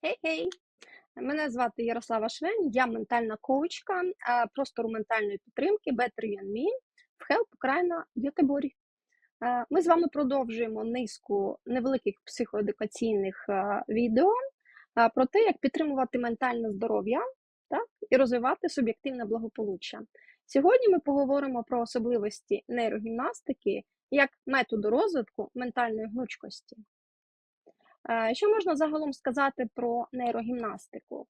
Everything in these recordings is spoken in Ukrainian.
Хей-хей! Мене звати Ярослава Швень, я ментальна коучка простору ментальної підтримки Better and Me в Help Україна. Е, Ми з вами продовжуємо низку невеликих психоедукаційних відео про те, як підтримувати ментальне здоров'я так, і розвивати суб'єктивне благополуччя. Сьогодні ми поговоримо про особливості нейрогімнастики як методу розвитку ментальної гнучкості. Е, Що можна загалом сказати про нейрогімнастику?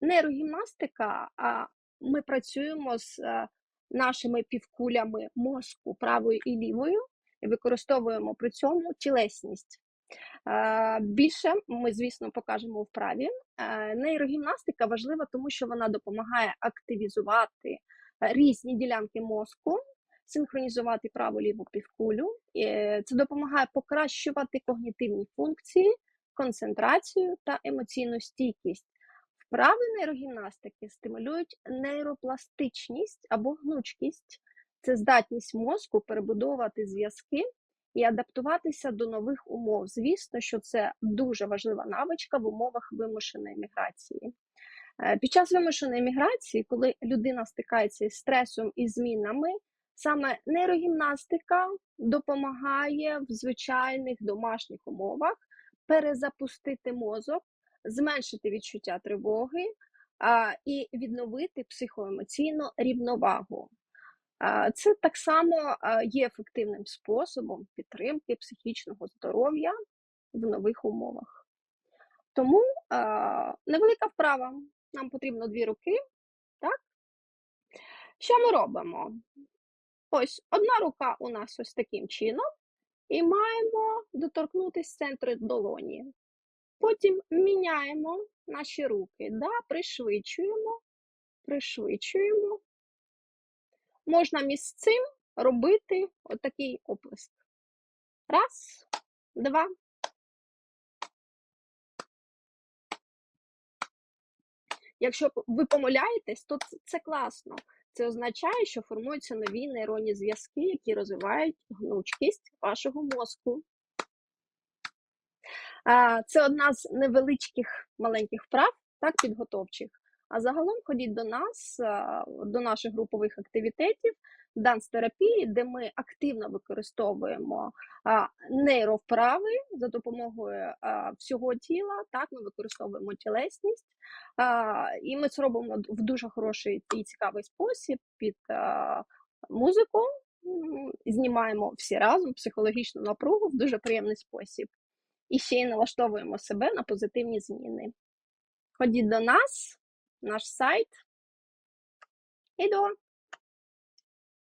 Нейрогімнастика, ми працюємо з е, нашими півкулями мозку правою і лівою, і використовуємо при цьому тілесність. Е, Більше ми, звісно, покажемо в праві. Е, Нейрогімнастика важлива, тому що вона допомагає активізувати різні ділянки мозку, синхронізувати праву ліву півкулю. Е, Це допомагає покращувати когнітивні функції, концентрацію та емоційну стійкість. Вправи нейрогімнастики стимулюють нейропластичність або гнучкість. Це здатність мозку перебудовувати зв'язки і адаптуватися до нових умов. Звісно, що це дуже важлива навичка в умовах вимушеної міграції. Е, Під час вимушеної міграції, коли людина стикається із стресом і змінами, саме нейрогімнастика допомагає в звичайних домашніх умовах перезапустити мозок, зменшити відчуття тривоги а, і відновити психоемоційну рівновагу. А, Це так само є ефективним способом підтримки психічного здоров'я в нових умовах. Тому а, невелика вправа. Нам потрібно дві руки. Так? Що ми робимо? Ось одна рука у нас ось таким чином, і маємо доторкнутися центру долоні. Потім міняємо наші руки, да? пришвидшуємо, пришвидшуємо. Можна між цим робити отакий оплеск. Раз, два. Якщо ви помиляєтесь, то це класно. Це означає, що формуються нові нейронні зв'язки, які розвивають гнучкість вашого мозку. Це одна з невеличких маленьких вправ, так, підготовчих. А загалом ходіть до нас, до наших групових активітетів, данс-терапії, де ми активно використовуємо нейровправи за допомогою всього тіла. Так, ми використовуємо тілесність, і ми це робимо в дуже хороший і цікавий спосіб під музику. Знімаємо всі разом психологічну напругу в дуже приємний спосіб. І ще й налаштовуємо себе на позитивні зміни. Ходіть до нас, наш сайт. І до!